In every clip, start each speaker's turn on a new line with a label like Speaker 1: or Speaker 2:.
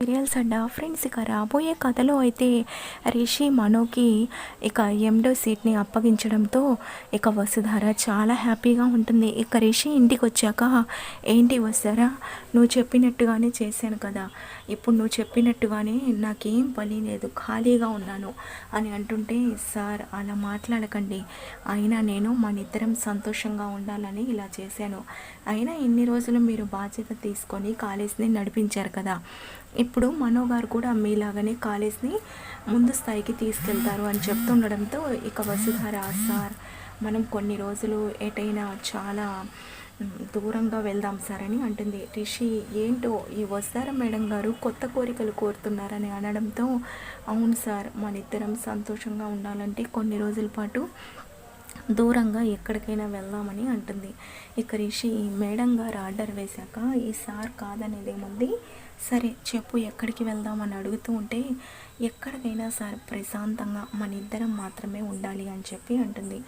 Speaker 1: Serials and friends ఇక రాబోయే కథలో అయితే రిషి మనోకి ఇక ఎండో సీట్ని అప్పగించడంతో ఇక వసుధార చాలా హ్యాపీగా ఉంటుంది. ఇక రిషి ఇంటికి వచ్చాక ఏంటి వస్తారా నువ్వు చెప్పినట్టుగానే చేశాను కదా. ఇప్పుడు నువ్వు చెప్పినట్టుగానే నాకేం పని లేదు ఖాళీగా ఉన్నాను అని అంటుంటే సార్ అలా మాట్లాడకండి. అయినా నేను మన ఇద్దరం సంతోషంగా ఉండాలని ఇలా చేశాను. అయినా ఇన్ని రోజులు మీరు బాధ్యత తీసుకొని కాలేజీని నడిపించారు కదా. ఇప్పుడు మనో గారు కూడా మీలాగానే కాలేజ్ని ముందు స్థాయికి తీసుకెళ్తారు అని చెప్తుండడంతో ఇక వసుధార సార్ మనం కొన్ని రోజులు ఎటైనా చాలా దూరంగా వెళ్దాం సార్ అని అంటుంది. రిషి ఏంటో ఈ వస్తార మేడం గారు కొత్త కోరికలు కోరుతున్నారని అనడంతో అవును సార్ మన ఇద్దరం సంతోషంగా ఉండాలంటే కొన్ని రోజుల పాటు దూరంగా ఎక్కడికైనా వెళ్దామని అంటుంది. ఇక రిషి మేడం గారు ఆర్డర్ వేశాక ఈ సార్ కాదనేది ఏముంది సరే చెప్పు ఎక్కడికి వెళ్దాం అని అడుగుతూ ఉంటే ఎక్కడికైనా సరే ప్రశాంతంగా మన ఇద్దరం మాత్రమే ఉండాలి అని చెప్పి అంటుంది.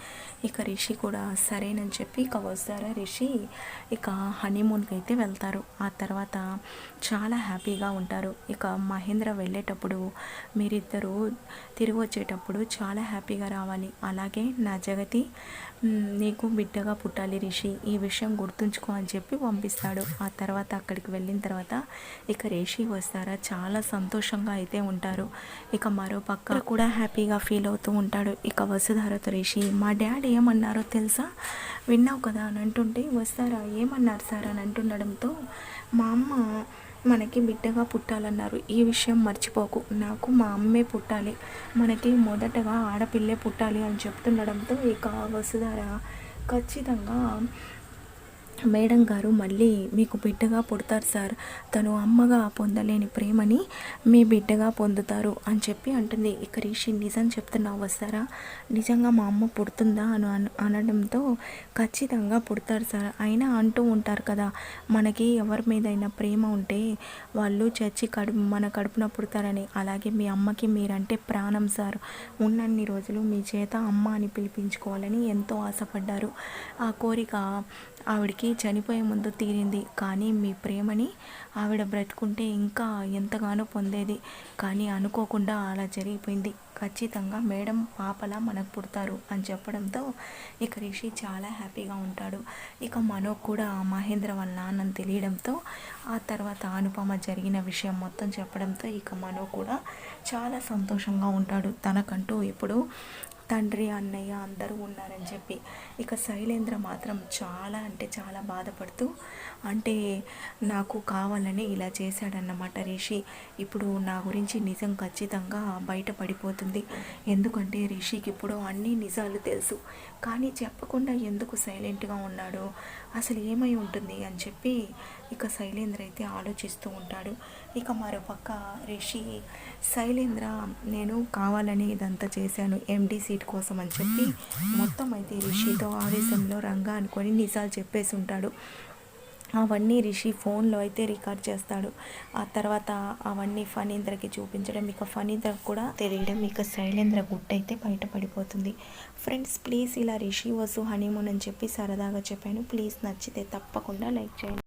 Speaker 1: ఇక రిషి కూడా సరేనని చెప్పి ఇక వస్తారా రిషి? ఇక హనీమూన్కి అయితే వెళ్తారు. ఆ తర్వాత చాలా హ్యాపీగా ఉంటారు. ఇక మహేంద్ర వెళ్ళేటప్పుడు మీరిద్దరూ తిరిగి వచ్చేటప్పుడు చాలా హ్యాపీగా రావాలి. అలాగే నా జగతి నీకు బిడ్డగా పుట్టాలి రిషి. ఈ విషయం గుర్తుంచుకో అని చెప్పి పంపిస్తాడు. ఆ తర్వాత అక్కడికి వెళ్ళిన తర్వాత ఇక రిషి వస్తారా? చాలా సంతోషంగా అయితే ఉంటారు. ఇక మరో పక్క కూడా హ్యాపీగా ఫీల్ అవుతూ ఉంటాడు ఇక వసుధార తురేషి మా డాడీ ఏమన్నారో తెలుసా? విన్నావు కదా అని అంటుంటే వస్తారా? ఏమన్నారు సార్? అని అంటుండడంతో మా అమ్మ మనకి బిడ్డగా పుట్టాలన్నారు. ఈ విషయం మర్చిపోకు. నాకు మా అమ్మే పుట్టాలి. మనకి మొదటగా ఆడపిల్లే పుట్టాలి అని చెప్తుండడంతో ఇక వసుధార ఖచ్చితంగా మేడం గారు మళ్ళీ మీకు బిడ్డగా పుడతారు సార్. తను అమ్మగా పొందలేని ప్రేమని మీ బిడ్డగా పొందుతారు అని చెప్పి అంటుంది. ఇక రిషి నిజం చెప్తున్నావు వస్తారా నిజంగా మా అమ్మ పుడుతుందా అని అనడంతో ఖచ్చితంగా పుడతారు సార్. అయినా అంటూ ఉంటారు కదా మనకి ఎవరి మీదైనా ప్రేమ ఉంటే వాళ్ళు చచ్చి కడుపు మన కడుపున పుడతారని. అలాగే మీ అమ్మకి మీరంటే ప్రాణం సార్. ఉన్నన్ని రోజులు మీ చేత అమ్మ అని పిలిపించుకోవాలని ఎంతో ఆశపడ్డారు. ఆ కోరిక ఆవిడకి చనిపోయే ముందు తీరింది. కానీ మీ ప్రేమని ఆవిడ బ్రతుకుంటే ఇంకా ఎంతగానో పొందేది. కానీ అనుకోకుండా అలా జరిగిపోయింది. ఖచ్చితంగా మేడం పాపలా మనకు పుడతారు అని చెప్పడంతో ఇక రిషి చాలా హ్యాపీగా ఉంటాడు. ఇక మనో కూడా మహేంద్ర వాళ్ళ నాన్నని తెలియడంతో ఆ తర్వాత అనుపమ జరిగిన విషయం మొత్తం చెప్పడంతో ఇక మనో కూడా చాలా సంతోషంగా ఉంటాడు. తనకంటూ ఇప్పుడు తండ్రి అన్నయ్య అందరూ ఉన్నారని చెప్పి. ఇక శైలేంద్ర మాత్రం చాలా అంటే చాలా బాధపడుతూ అంటే నాకు కావాలని ఇలా చేశాడన్నమాట రిషి. ఇప్పుడు నా గురించి నిజం ఖచ్చితంగా బయటపడిపోతుంది ఎందుకంటే రిషికి ఇప్పుడు అన్ని నిజాలు తెలుసు. కానీ చెప్పకుండా ఎందుకు సైలెంట్గా ఉన్నాడో? అసలు ఏమై ఉంటుంది అని చెప్పి ఇక శైలేంద్ర అయితే ఆలోచిస్తూ ఉంటాడు. ఇక మరోపక్క రిషి శైలేంద్ర నేను కావాలని ఇదంతా చేశాను. ఎండి సీట్ కోసం అని చెప్పి మొత్తం అయితే రిషితో ఆవేశంలో రంగా అనుకొని నిజాలు చెప్పేసి ఉంటాడు. అవన్నీ రిషి ఫోన్లో అయితే రికార్డ్ చేస్తాడు. ఆ తర్వాత అవన్నీ ఫణీంద్రకి చూపించడం ఇక ఫణీంద్ర కూడా తెలియడం ఇక శైలేంద్ర గుట్ట అయితే బయటపడిపోతుంది. ఫ్రెండ్స్ ప్లీజ్ ఇలా రిషి వసు హనీమూన్ అని చెప్పి సరదాగా చెప్పాను. ప్లీజ్ నచ్చితే తప్పకుండా లైక్ చేయండి.